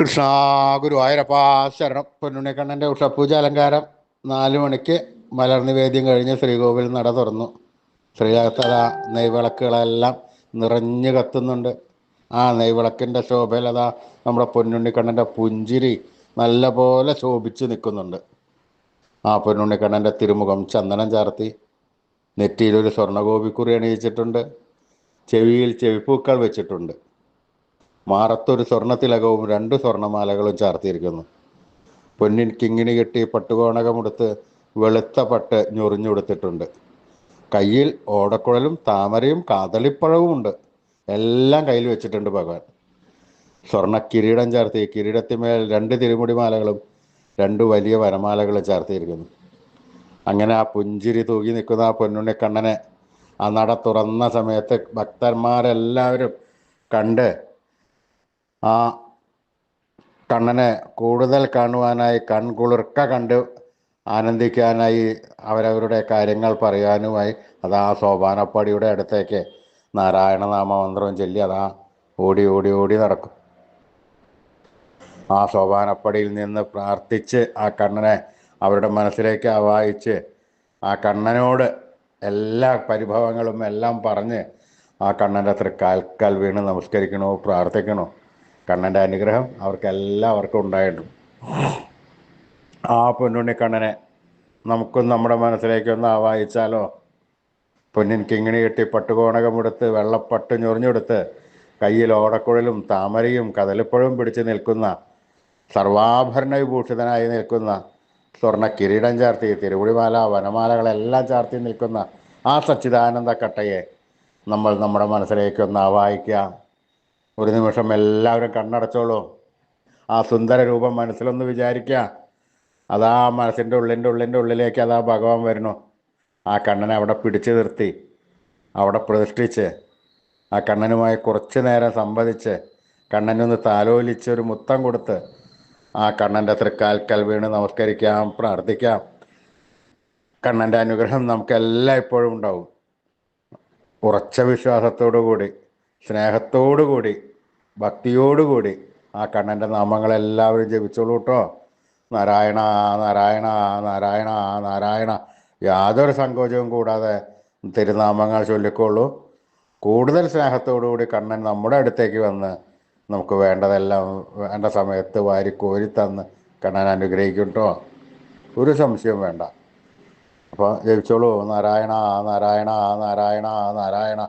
കൃഷ്ണ ഗുരുവായൂരപ്പ ശരണം. പൊന്നുണ്ണിക്കണ്ണന്റെ ഉഷപ്പൂജ അലങ്കാരം. നാല് മണിക്ക് മലർനിവേദ്യം കഴിഞ്ഞ് ശ്രീകോവിൽ നട തുറന്നു. ശ്രീകത്തത നെയ്വിളക്കുകളെല്ലാം നിറഞ്ഞു കത്തുന്നുണ്ട്. ആ നെയ്വിളക്കിന്റെ ശോഭയിലത നമ്മുടെ പൊന്നുണ്ണിക്കണ്ണന്റെ പുഞ്ചിരി നല്ലപോലെ ശോഭിച്ച് നിൽക്കുന്നുണ്ട്. ആ പൊന്നുണ്ണിക്കണ്ണന്റെ തിരുമുഖം ചന്ദനം ചാർത്തി. നെറ്റിയിലൊരു സ്വർണഗോപിക്കുറി അണിയിച്ചിട്ടുണ്ട്. ചെവിയിൽ ചെവിപ്പൂക്കൾ വെച്ചിട്ടുണ്ട്. മാറത്തൊരു സ്വർണത്തിലകവും രണ്ട് സ്വർണമാലകളും ചാർത്തിയിരിക്കുന്നു. പൊന്നിൻ കിങ്ങിണി കെട്ടി പട്ടുകോണകമെടുത്ത് വെളുത്ത പട്ട് ഞൊറിഞ്ഞുകൊടുത്തിട്ടുണ്ട് കയ്യിൽ ഓടക്കുഴലും താമരയും കാതളിപ്പഴവും ഉണ്ട്. എല്ലാം കയ്യിൽ വെച്ചിട്ടുണ്ട് ഭഗവാൻ. സ്വർണ കിരീടം ചാർത്തി കിരീടത്തിന്മേൽ രണ്ട് തിരുമുടിമാലകളും രണ്ട് വലിയ വരമാലകളും ചാർത്തിയിരിക്കുന്നു. അങ്ങനെ ആ പുഞ്ചിരി തൂകി നിൽക്കുന്ന ആ പൊന്നുണ്ണിക്കണ്ണനെ ആ നട തുറന്ന സമയത്ത് ഭക്തന്മാരെല്ലാവരും കണ്ട് ആ കണ്ണനെ കൂടുതൽ കാണുവാനായി കൺകുളിർക്ക കണ്ട് ആനന്ദിക്കാനായി അവരവരുടെ കാര്യങ്ങൾ പറയാനുമായി അതാ സോപാനപ്പടിയുടെ അടുത്തേക്ക് നാരായണനാമമന്ത്രം ചൊല്ലി അതാ ഓടി ഓടി ഓടി നടക്കും. ആ സോപാനപ്പടിയിൽ നിന്ന് പ്രാർത്ഥിച്ച് ആ കണ്ണനെ അവരുടെ മനസ്സിലേക്ക് ആവാഹിച്ച് ആ കണ്ണനോട് എല്ലാ പരിഭവങ്ങളും എല്ലാം പറഞ്ഞ് ആ കണ്ണന്റെ തൃക്കാൽക്കാൽ വീണ് നമസ്കരിക്കണോ പ്രാർത്ഥിക്കണോ? കണ്ണന്റെ അനുഗ്രഹം അവർക്കെല്ലാവർക്കും ഉണ്ടായിട്ടും ഉണ്ടായിട്ടുണ്ട്. ആ പൊന്നുണ്ണി കണ്ണനെ നമുക്കും നമ്മുടെ മനസ്സിലേക്കൊന്ന് ആവാഹിച്ചാലോ? പൊന്നിൻ കിങ്ങിണി കെട്ടി പട്ടുകോണകമെടുത്ത് വെള്ളപ്പട്ട് ഞൊറിഞ്ഞെടുത്ത് കയ്യിൽ ഓടക്കുഴലും താമരയും കതലിപ്പഴവും പിടിച്ച് നിൽക്കുന്ന സർവാഭരണ വിഭൂഷിതനായി നിൽക്കുന്ന സ്വർണ കിരീടം ചാർത്തി തിരുവുടിമാല വനമാലകളെല്ലാം ചാർത്തി നിൽക്കുന്ന ആ സച്ചിദാനന്ദ കട്ടയെ നമ്മൾ നമ്മുടെ മനസ്സിലേക്കൊന്ന് ആവാഹിക്കുക ഒരു നിമിഷം എല്ലാവരും കണ്ണടച്ചോളൂ. ആ സുന്ദര രൂപം മനസ്സിലൊന്ന് വിചാരിക്കുക അതാ മനസ്സിന്റെ ഉള്ളിന്റെ ഉള്ളിന്റെ ഉള്ളിലേക്ക് അതാ ഭഗവാൻ വരുന്നു. ആ കണ്ണനെ അവിടെ പിടിച്ചു നിർത്തി അവിടെ പ്രതിഷ്ഠിച്ച് ആ കണ്ണനുമായി കുറച്ച് നേരം സംവദിച്ച് കണ്ണനൊന്ന് താലോലിച്ച് ഒരു മുത്തം കൊടുത്ത് ആ കണ്ണന്റെ തൃക്കാൽക്കൽ വീണ് നമസ്കരിക്കാം പ്രാർത്ഥിക്കാം. കണ്ണന്റെ അനുഗ്രഹം നമുക്കെല്ലാം ഇപ്പോഴും ഉണ്ടാവും. ഉറച്ച വിശ്വാസത്തോടു കൂടി സ്നേഹത്തോടു കൂടി ഭക്തിയോടുകൂടി ആ കണ്ണന്റെ നാമങ്ങളെല്ലാവരും ജപിച്ചോളൂ കേട്ടോ. നാരായണ നാരായണ നാരായണ നാരായണ. യാതൊരു സങ്കോചവും കൂടാതെ തിരുനാമങ്ങൾ ചൊല്ലിക്കോളൂ കൂടുതൽ സ്നേഹത്തോടുകൂടി കണ്ണൻ നമ്മുടെ അടുത്തേക്ക് വന്ന് നമുക്ക് വേണ്ടതെല്ലാം വേണ്ട സമയത്ത് വാരി കോരി തന്ന് കണ്ണൻ അനുഗ്രഹിക്കും കേട്ടോ. ഒരു സംശയവും വേണ്ട. അപ്പോൾ ജപിച്ചോളൂ. നാരായണ നാരായണ നാരായണ നാരായണ.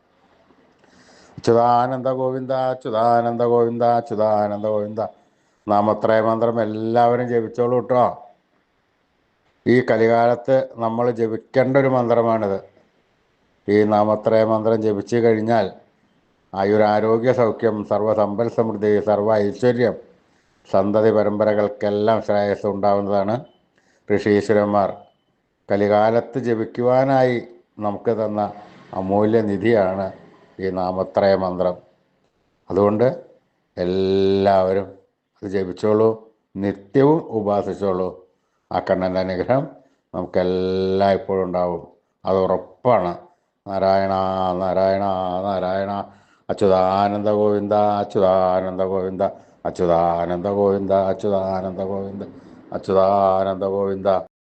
അച്യുതാനന്ദ ഗോവിന്ദ അച്യുതാനന്ദ ഗോവിന്ദ അച്യുതാനന്ദ ഗോവിന്ദ നാമത്രയ മന്ത്രം എല്ലാവരും ജപിച്ചോളൂ കേട്ടോ. ഈ കലികാലത്ത് നമ്മൾ ജപിക്കേണ്ട ഒരു മന്ത്രമാണിത്. ഈ നാമത്രയ മന്ത്രം ജപിച്ചു കഴിഞ്ഞാൽ ആയുരാരോഗ്യ സൗഖ്യം സർവസമ്പൽ സമൃദ്ധി സർവ ഐശ്വര്യം സന്തതി പരമ്പരകൾക്കെല്ലാം ശ്രേയസ് ഉണ്ടാവുന്നതാണ് ഋഷീശ്വരന്മാർ. കലികാലത്ത് ജപിക്കുവാനായി നമുക്ക് തന്ന അമൂല്യ നിധിയാണ് ഈ നാമത്രയ മന്ത്രം. അതുകൊണ്ട് എല്ലാവരും അത് ജപിച്ചോളൂ നിത്യവും ഉപാസിച്ചോളൂ. ആ കണ്ണന്റെ അനുഗ്രഹം നമുക്കെല്ലാം ഇപ്പോഴും ഉണ്ടാവും. അത് ഉറപ്പാണ്. നാരായണ നാരായണ നാരായണ അച്യുതാനന്ദ ഗോവിന്ദ അച്യുതാനന്ദ ഗോവിന്ദ അച്യുതാനന്ദ ഗോവിന്ദ അച്യുതാനന്ദ ഗോവിന്ദ അച്യുതാനന്ദ ഗോവിന്ദ.